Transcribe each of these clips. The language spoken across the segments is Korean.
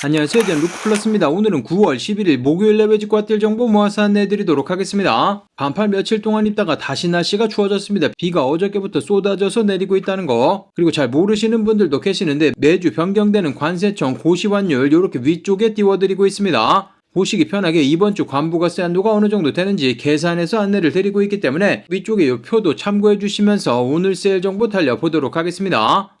안녕하세요. 저는 루크플러스입니다. 오늘은 9월 11일 목요일 레베지 과딜 정보 모아서 안내해드리도록 하겠습니다. 반팔 며칠 동안 입다가 다시 날씨가 추워졌습니다. 비가 어저께부터 쏟아져서 내리고 있다는 거. 그리고 잘 모르시는 분들도 계시는데 매주 변경되는 관세청 고시환율 이렇게 위쪽에 띄워드리고 있습니다. 보시기 편하게 이번 주 관부가세 한도가 어느 정도 되는지 계산해서 안내를 드리고 있기 때문에 위쪽에 이 표도 참고해 주시면서 오늘 세일 정보 달려보도록 하겠습니다.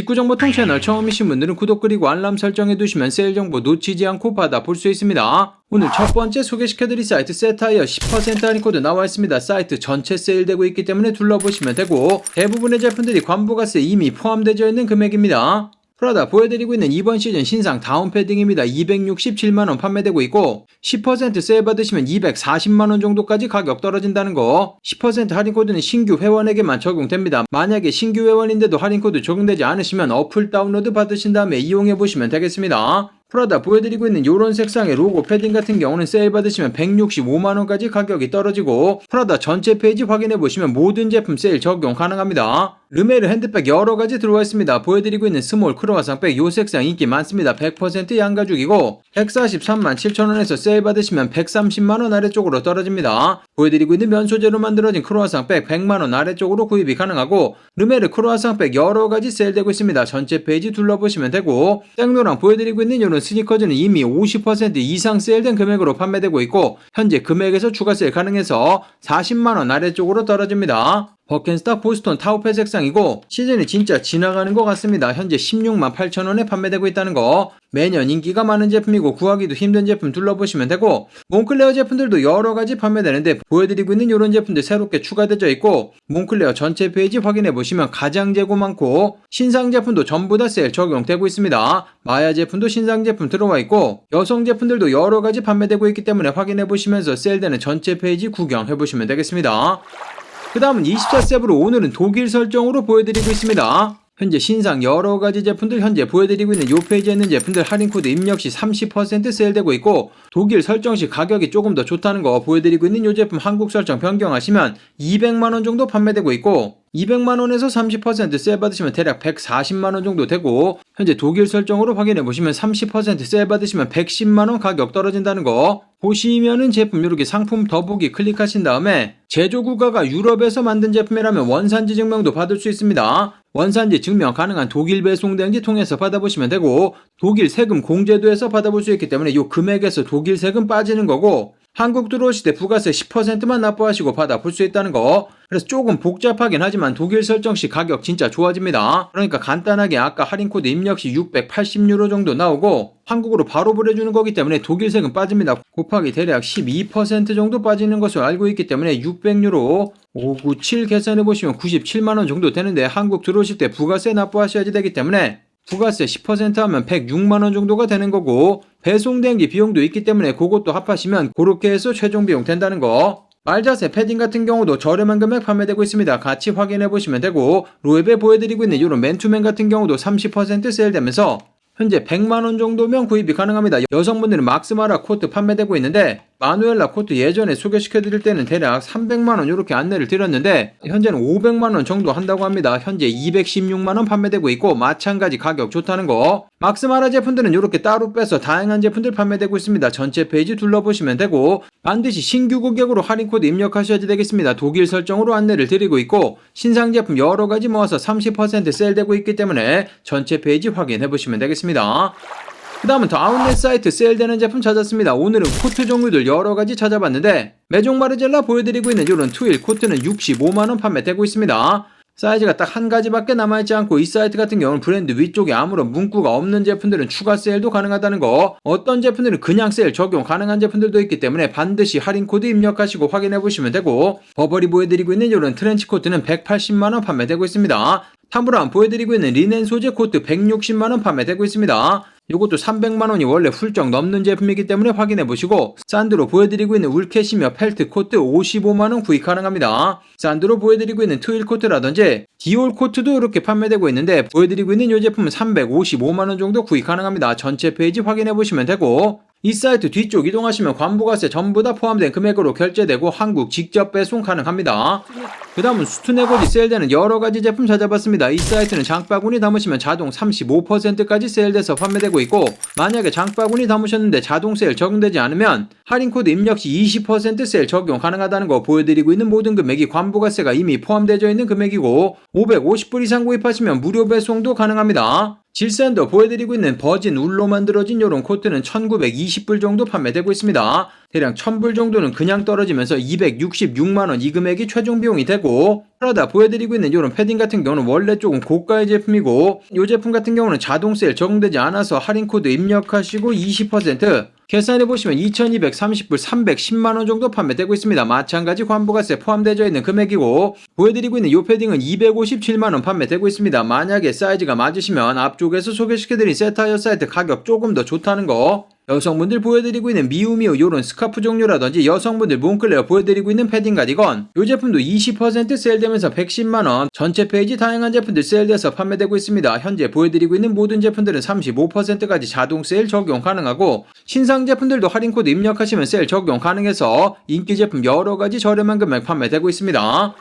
직구정보통 채널 처음이신 분들은 구독 그리고 알람 설정해 두시면 세일 정보 놓치지 않고 받아볼 수 있습니다. 오늘 첫 번째 소개시켜드릴 사이트 세타이어 10% 할인 코드 나와 있습니다. 사이트 전체 세일되고 있기 때문에 둘러보시면 되고 대부분의 제품들이 관부가세 이미 포함되어 있는 금액입니다. 프라다 보여드리고 있는 이번 시즌 신상 다운 패딩입니다. 267만원 판매되고 있고 10% 세일 받으시면 240만원 정도까지 가격 떨어진다는 거 10% 할인 코드는 신규 회원에게만 적용됩니다. 만약에 신규 회원인데도 할인 코드 적용되지 않으시면 어플 다운로드 받으신 다음에 이용해 보시면 되겠습니다. 프라다 보여드리고 있는 이런 색상의 로고 패딩 같은 경우는 세일 받으시면 165만원까지 가격이 떨어지고 프라다 전체 페이지 확인해 보시면 모든 제품 세일 적용 가능합니다. 르메르 핸드백 여러 가지 들어와 있습니다. 보여드리고 있는 스몰 크로아상 백 요 색상 인기 많습니다. 100% 양가죽이고 143만 7천원에서 세일 받으시면 130만원 아래쪽으로 떨어집니다. 보여드리고 있는 면 소재로 만들어진 크로아상 백 100만원 아래쪽으로 구입이 가능하고 르메르 크로아상 백 여러 가지 세일되고 있습니다. 전체 페이지 둘러보시면 되고 땡노랑 보여드리고 있는 이런 스니커즈는 이미 50% 이상 세일된 금액으로 판매되고 있고 현재 금액에서 추가 세일 가능해서 40만원 아래쪽으로 떨어집니다. 버켄스타 보스톤 타우페 색상이고 시즌이 진짜 지나가는 것 같습니다. 현재 16만 8천원에 판매되고 있다는 거 매년 인기가 많은 제품이고 구하기도 힘든 제품 둘러보시면 되고 몽클레어 제품들도 여러가지 판매되는데 보여드리고 있는 이런 제품들 새롭게 추가되어 있고 몽클레어 전체 페이지 확인해 보시면 가장 재고 많고 신상 제품도 전부 다 세일 적용되고 있습니다. 마야 제품도 신상 제품 들어와 있고 여성 제품들도 여러가지 판매되고 있기 때문에 확인해 보시면서 세일되는 전체 페이지 구경해 보시면 되겠습니다. 그 다음은 24셉으로 오늘은 독일 설정으로 보여드리고 있습니다. 현재 신상 여러 가지 제품들 현재 보여드리고 있는 요 페이지에 있는 제품들 할인 코드 입력 시 30% 세일되고 있고 독일 설정 시 가격이 조금 더 좋다는 거 보여드리고 있는 요 제품 한국 설정 변경하시면 200만원 정도 판매되고 있고 200만원에서 30% 세일 받으시면 대략 140만원 정도 되고 현재 독일 설정으로 확인해 보시면 30% 세일 받으시면 110만원 가격 떨어진다는 거 보시면은 제품 이렇게 상품 더보기 클릭하신 다음에 제조 국가가 유럽에서 만든 제품이라면 원산지 증명도 받을 수 있습니다. 원산지 증명 가능한 독일 배송대행지 통해서 받아보시면 되고 독일 세금 공제도에서 받아볼 수 있기 때문에 이 금액에서 독일 세금 빠지는 거고 한국 들어오실 때 부가세 10%만 납부하시고 받아볼 수 있다는 거. 그래서 조금 복잡하긴 하지만 독일 설정 시 가격 진짜 좋아집니다. 그러니까 간단하게 아까 할인 코드 입력 시 680유로 정도 나오고 한국으로 바로 보내주는 거기 때문에 독일 세금 빠집니다. 곱하기 대략 12% 정도 빠지는 것으로 알고 있기 때문에 600유로 597 계산해 보시면 97만 원 정도 되는데 한국 들어오실 때 부가세 납부하셔야지 되기 때문에 부가세 10% 하면 106만원 정도가 되는 거고, 배송 대행기 비용도 있기 때문에 그것도 합하시면 그렇게 해서 최종 비용 된다는 거. 말자세 패딩 같은 경우도 저렴한 금액 판매되고 있습니다. 같이 확인해 보시면 되고, 로웹에 보여드리고 있는 이런 맨투맨 같은 경우도 30% 세일되면서 현재 100만원 정도면 구입이 가능합니다. 여성분들은 막스마라 코트 판매되고 있는데 마누엘 라 코트 예전에 소개시켜 드릴 때는 대략 300만원 이렇게 안내를 드렸는데 현재는 500만원 정도 한다고 합니다. 현재 216만원 판매되고 있고 마찬가지 가격 좋다는 거 막스마라 제품들은 이렇게 따로 빼서 다양한 제품들 판매되고 있습니다. 전체 페이지 둘러보시면 되고 반드시 신규 고객으로 할인 코드 입력하셔야 되겠습니다. 독일 설정으로 안내를 드리고 있고 신상 제품 여러 가지 모아서 30% 세일되고 있기 때문에 전체 페이지 확인해 보시면 되겠습니다. 그 다음은 더 아웃렛 사이트 세일되는 제품 찾았습니다. 오늘은 코트 종류들 여러가지 찾아봤는데 메종 마르젤라 보여드리고 있는 이런 투일 코트는 65만원 판매되고 있습니다. 사이즈가 딱 한 가지밖에 남아있지 않고 이 사이트 같은 경우는 브랜드 위쪽에 아무런 문구가 없는 제품들은 추가 세일도 가능하다는 거 어떤 제품들은 그냥 세일 적용 가능한 제품들도 있기 때문에 반드시 할인 코드 입력하시고 확인해 보시면 되고 버버리 보여드리고 있는 이런 트렌치 코트는 180만원 판매되고 있습니다. 탐브라운 보여드리고 있는 리넨 소재 코트 160만원 판매되고 있습니다. 이것도 300만원이 원래 훌쩍 넘는 제품이기 때문에 확인해 보시고 산드로 보여드리고 있는 울캐시며 펠트 코트 55만원 구입 가능합니다. 산드로 보여드리고 있는 트윌 코트라든지 디올 코트도 이렇게 판매되고 있는데 보여드리고 있는 이 제품은 355만원 정도 구입 가능합니다. 전체 페이지 확인해 보시면 되고 이 사이트 뒤쪽 이동하시면 관부가세 전부 다 포함된 금액으로 결제되고 한국 직접 배송 가능합니다. 그그 다음은 수트네고지 세일되는 여러가지 제품 찾아봤습니다. 이 사이트는 장바구니 담으시면 자동 35%까지 세일돼서 판매되고 있고 만약에 장바구니 담으셨는데 자동 세일 적용되지 않으면 할인코드 입력 시 20% 세일 적용 가능하다는 거 보여드리고 있는 모든 금액이 관부가세가 이미 포함되어 있는 금액이고 550불 이상 구입하시면 무료 배송도 가능합니다. 질산도 보여드리고 있는 버진 울로 만들어진 요런 코트는 1920불 정도 판매되고 있습니다. 대략 1000불 정도는 그냥 떨어지면서 266만원 이 금액이 최종 비용이 되고 프라다 보여드리고 있는 요런 패딩 같은 경우는 원래 조금 고가의 제품이고 이 제품 같은 경우는 자동 세일 적용되지 않아서 할인 코드 입력하시고 20% 계산해 보시면 2230불 310만원 정도 판매되고 있습니다. 마찬가지 관부가세 포함되어 있는 금액이고 보여드리고 있는 이 패딩은 257만원 판매되고 있습니다. 만약에 사이즈가 맞으시면 앞쪽에서 소개시켜드린 세타이어 사이트 가격 조금 더 좋다는 거 여성분들 보여드리고 있는 미우미우 요런 스카프 종류라든지 여성분들 몽클레어 보여드리고 있는 패딩 가디건 이 제품도 20% 세일되면서 110만원 전체 페이지 다양한 제품들 세일돼서 판매되고 있습니다. 현재 보여드리고 있는 모든 제품들은 35%까지 자동 세일 적용 가능하고 신상 제품들도 할인 코드 입력하시면 세일 적용 가능해서 인기 제품 여러가지 저렴한 금액 판매되고 있습니다.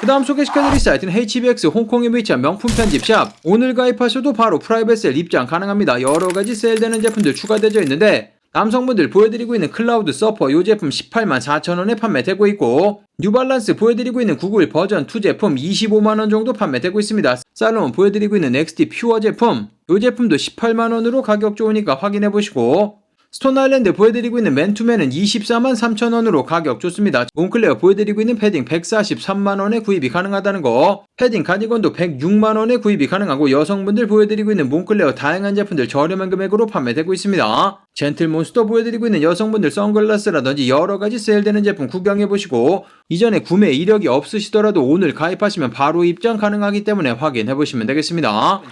그 다음 소개시켜드릴 사이트는 HBX 홍콩에 위치한 명품 편집샵. 오늘 가입하셔도 바로 프라이빗 세일 입장 가능합니다. 여러가지 세일되는 제품들 추가되어 있는데 남성분들 보여드리고 있는 클라우드 서퍼 이 제품 18만 4천원에 판매되고 있고 뉴발란스 보여드리고 있는 991 버전 2 제품 25만원 정도 판매되고 있습니다. 살롬 보여드리고 있는 XT 퓨어 제품 이 제품도 18만원으로 가격 좋으니까 확인해보시고 스톤 아일랜드 보여드리고 있는 맨투맨은 24만 3천원으로 가격 좋습니다. 몬클레어 보여드리고 있는 패딩 143만원에 구입이 가능하다는 거. 패딩 가디건도 106만원에 구입이 가능하고 여성분들 보여드리고 있는 몬클레어 다양한 제품들 저렴한 금액으로 판매되고 있습니다. 젠틀몬스터 보여드리고 있는 여성분들 선글라스라든지 여러가지 세일되는 제품 구경해보시고 이전에 구매 이력이 없으시더라도 오늘 가입하시면 바로 입장 가능하기 때문에 확인해보시면 되겠습니다.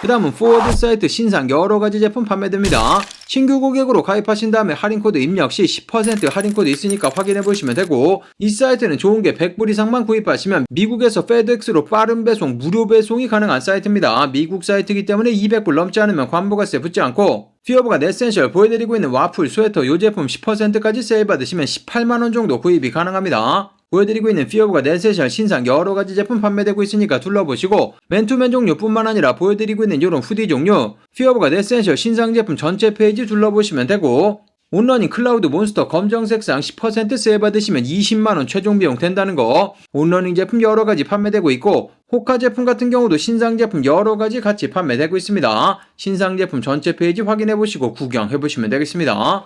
그 다음은 포워드 사이트 신상 여러가지 제품 판매됩니다. 신규 고객으로 가입하신 다음에 할인코드 입력 시 10% 할인코드 있으니까 확인해보시면 되고 이 사이트는 좋은 게 100불 이상만 구입하시면 미국에서 페드엑스로 빠른 배송, 무료 배송이 가능한 사이트입니다. 미국 사이트이기 때문에 200불 넘지 않으면 관부가세 붙지 않고 피어버가 네센셜 보여드리고 있는 와플, 스웨터 요 제품 10%까지 세일 받으시면 18만원 정도 구입이 가능합니다. 보여드리고 있는 피어브가 네세셜 신상 여러가지 제품 판매되고 있으니까 둘러보시고 맨투맨 종류뿐만 아니라 보여드리고 있는 이런 후디 종류 피어브가 네센셜 신상 제품 전체 페이지 둘러보시면 되고 온러닝 클라우드 몬스터 검정색상 10% 세일 받으시면 20만원 최종 비용 된다는 거. 온러닝 제품 여러가지 판매되고 있고 호카 제품 같은 경우도 신상 제품 여러가지 같이 판매되고 있습니다. 신상 제품 전체 페이지 확인해보시고 구경해보시면 되겠습니다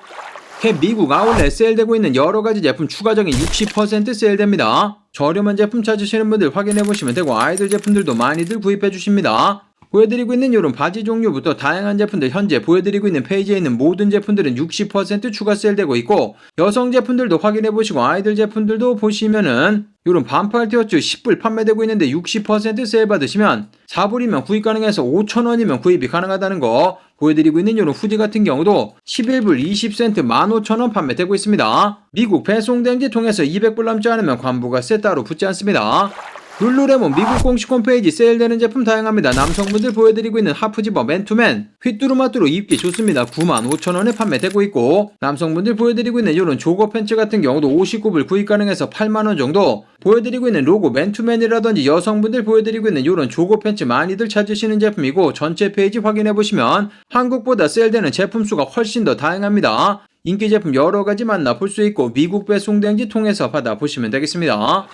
캡 미국 아울렛 세일되고 있는 여러가지 제품 추가적인 60% 세일됩니다. 저렴한 제품 찾으시는 분들 확인해보시면 되고 아이들 제품들도 많이들 구입해주십니다. 보여드리고 있는 이런 바지 종류부터 다양한 제품들 현재 보여드리고 있는 페이지에 있는 모든 제품들은 60% 추가 세일되고 있고 여성 제품들도 확인해보시고 아이들 제품들도 보시면은 이런 반팔 티셔츠 10불 판매되고 있는데 60% 세일 받으시면 4불이면 구입 가능해서 5천원이면 구입이 가능하다는 거 보여드리고 있는 이런 후디 같은 경우도 11불 20센트 15,000원 판매되고 있습니다. 미국 배송된지 통해서 200불 남지 않으면 관부가세 따로 붙지 않습니다. 룰루레몬 미국 공식 홈페이지 세일되는 제품 다양합니다. 남성분들 보여드리고 있는 하프지버 맨투맨 휘뚜루마뚜루 입기 좋습니다. 95,000원에 판매되고 있고 남성분들 보여드리고 있는 이런 조거 팬츠 같은 경우도 59불 구입 가능해서 8만원 정도 보여드리고 있는 로고 맨투맨이라든지 여성분들 보여드리고 있는 이런 조거 팬츠 많이들 찾으시는 제품이고 전체 페이지 확인해보시면 한국보다 세일되는 제품 수가 훨씬 더 다양합니다. 인기 제품 여러 가지 만나볼 수 있고 미국 배송된지 통해서 받아보시면 되겠습니다.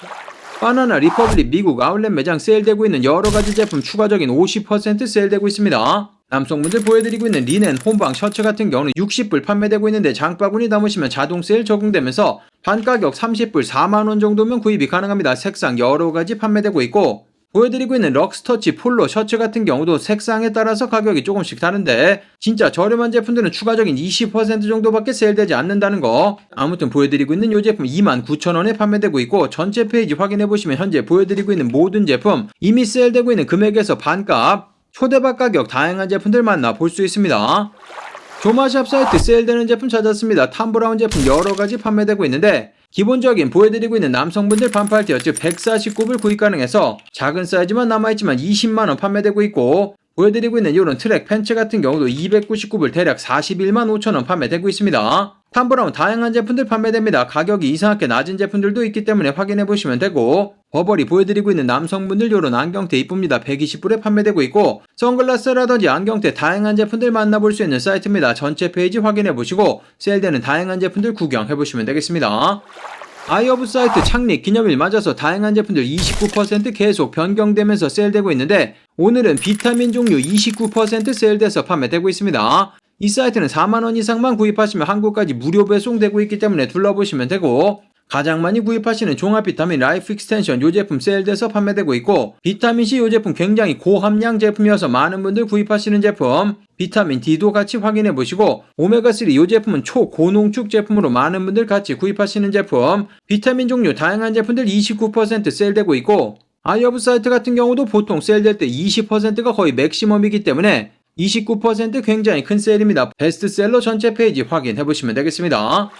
바나나 리퍼블릭 미국 아울렛 매장 세일되고 있는 여러가지 제품 추가적인 50% 세일되고 있습니다. 남성분들 보여드리고 있는 리넨 홈방 셔츠 같은 경우는 60불 판매되고 있는데 장바구니 담으시면 자동 세일 적용되면서 반가격 30불 4만원 정도면 구입이 가능합니다. 색상 여러가지 판매되고 있고 보여드리고 있는 럭스터치 폴로 셔츠 같은 경우도 색상에 따라서 가격이 조금씩 다른데 진짜 저렴한 제품들은 추가적인 20% 정도밖에 세일되지 않는다는 거. 아무튼 보여드리고 있는 이 제품 29,000원에 판매되고 있고 전체 페이지 확인해보시면 현재 보여드리고 있는 모든 제품 이미 세일되고 있는 금액에서 반값 초대박 가격 다양한 제품들 만나 볼 수 있습니다. 조마샵 사이트 세일되는 제품 찾았습니다. 탐브라운 제품 여러가지 판매되고 있는데 기본적인 보여드리고 있는 남성분들 반팔 티셔츠 149불 구입 가능해서 작은 사이즈만 남아있지만 20만원 판매되고 있고 보여드리고 있는 이런 트랙 팬츠 같은 경우도 299불 대략 41만 5천원 판매되고 있습니다. 탐브라운 다양한 제품들 판매됩니다. 가격이 이상하게 낮은 제품들도 있기 때문에 확인해 보시면 되고 버버리 보여드리고 있는 남성분들 요런 안경테 이쁩니다. 120불에 판매되고 있고 선글라스라든지 안경테 다양한 제품들 만나볼 수 있는 사이트입니다. 전체 페이지 확인해 보시고 세일되는 다양한 제품들 구경해 보시면 되겠습니다. 아이오브 사이트 창립 기념일 맞아서 다양한 제품들 29% 계속 변경되면서 세일되고 있는데 오늘은 비타민 종류 29% 세일돼서 판매되고 있습니다. 이 사이트는 4만원 이상만 구입하시면 한국까지 무료 배송되고 있기 때문에 둘러보시면 되고 가장 많이 구입하시는 종합 비타민 라이프 익스텐션 요 제품 세일돼서 판매되고 있고 비타민C 요 제품 굉장히 고함량 제품이어서 많은 분들 구입하시는 제품 비타민 D도 같이 확인해 보시고 오메가3 요 제품은 초고농축 제품으로 많은 분들 같이 구입하시는 제품 비타민 종류 다양한 제품들 29% 세일되고 있고 아이어브 사이트 같은 경우도 보통 세일될 때 20%가 거의 맥시멈이기 때문에 29% 굉장히 큰 세일입니다. 베스트셀러 전체 페이지 확인해 보시면 되겠습니다.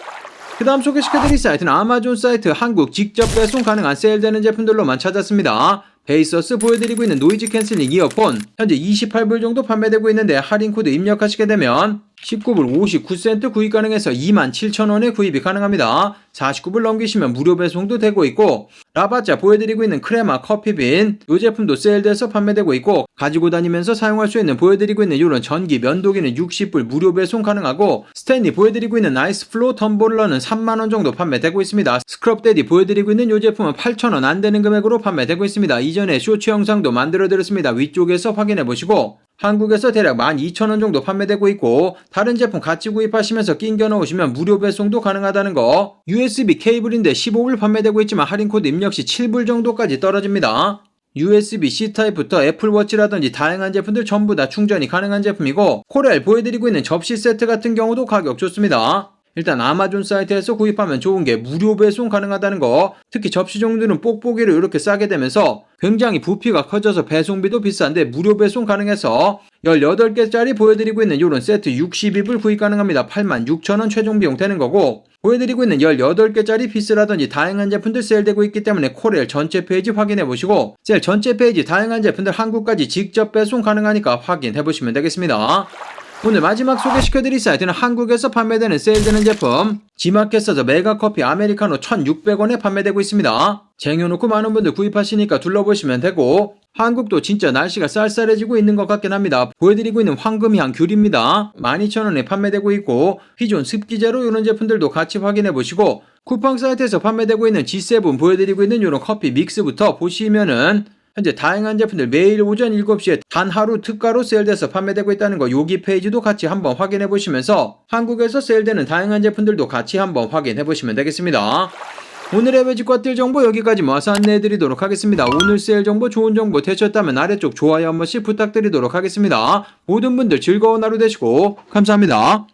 그 다음 소개시켜드릴 사이트는 아마존 사이트 한국 직접 배송 가능한 세일되는 제품들로만 찾았습니다. 베이서스 보여드리고 있는 노이즈 캔슬링 이어폰 현재 28불 정도 판매되고 있는데 할인 코드 입력하시게 되면 19불 59센트 구입 가능해서 27,000원에 구입이 가능합니다. 49불 넘기시면 무료 배송도 되고 있고 라바짜 보여드리고 있는 크레마 커피빈 이 제품도 세일돼서 판매되고 있고 가지고 다니면서 사용할 수 있는 보여드리고 있는 이런 전기 면도기는 60불 무료 배송 가능하고 스탠리 보여드리고 있는 나이스 플로 텀블러는 3만원 정도 판매되고 있습니다. 스크럽데디 보여드리고 있는 이 제품은 8,000원 안되는 금액으로 판매되고 있습니다. 이전에 쇼츠 영상도 만들어 드렸습니다. 위쪽에서 확인해 보시고 한국에서 대략 12,000원 정도 판매되고 있고 다른 제품 같이 구입하시면서 낑겨 넣으시면 무료 배송도 가능하다는 거 USB 케이블인데 15불 판매되고 있지만 할인 코드 입력 시 7불 정도까지 떨어집니다. USB-C 타입부터 애플워치라든지 다양한 제품들 전부 다 충전이 가능한 제품이고 코렐 보여드리고 있는 접시 세트 같은 경우도 가격 좋습니다. 일단 아마존 사이트에서 구입하면 좋은 게 무료 배송 가능하다는 거. 특히 접시 종류는 뽁뽁이를 이렇게 싸게 되면서 굉장히 부피가 커져서 배송비도 비싼데 무료 배송 가능해서 18개짜리 보여드리고 있는 이런 세트 62불 구입 가능합니다. 86,000원 최종 비용 되는 거고. 보여드리고 있는 18개짜리 피스라든지 다양한 제품들 세일되고 있기 때문에 코렐 전체 페이지 확인해 보시고 세일 전체 페이지 다양한 제품들 한국까지 직접 배송 가능하니까 확인해 보시면 되겠습니다 오늘 마지막 소개시켜드릴 사이트는 한국에서 판매되는 세일되는 제품 지마켓에서 메가커피 아메리카노 1600원에 판매되고 있습니다. 쟁여놓고 많은 분들 구입하시니까 둘러보시면 되고 한국도 진짜 날씨가 쌀쌀해지고 있는 것 같긴 합니다. 보여드리고 있는 황금향 귤입니다. 12,000원에 판매되고 있고 기존 습기제로 이런 제품들도 같이 확인해 보시고 쿠팡 사이트에서 판매되고 있는 G7 보여드리고 있는 이런 커피 믹스부터 보시면은 현재 다양한 제품들 매일 오전 7시에 단 하루 특가로 세일돼서 판매되고 있다는 거 여기 페이지도 같이 한번 확인해 보시면서 한국에서 세일되는 다양한 제품들도 같이 한번 확인해 보시면 되겠습니다. 오늘의 매직과 뜰 정보 여기까지 모아서 안내해 드리도록 하겠습니다. 오늘 세일 정보 좋은 정보 되셨다면 아래쪽 좋아요 한 번씩 부탁드리도록 하겠습니다. 모든 분들 즐거운 하루 되시고 감사합니다.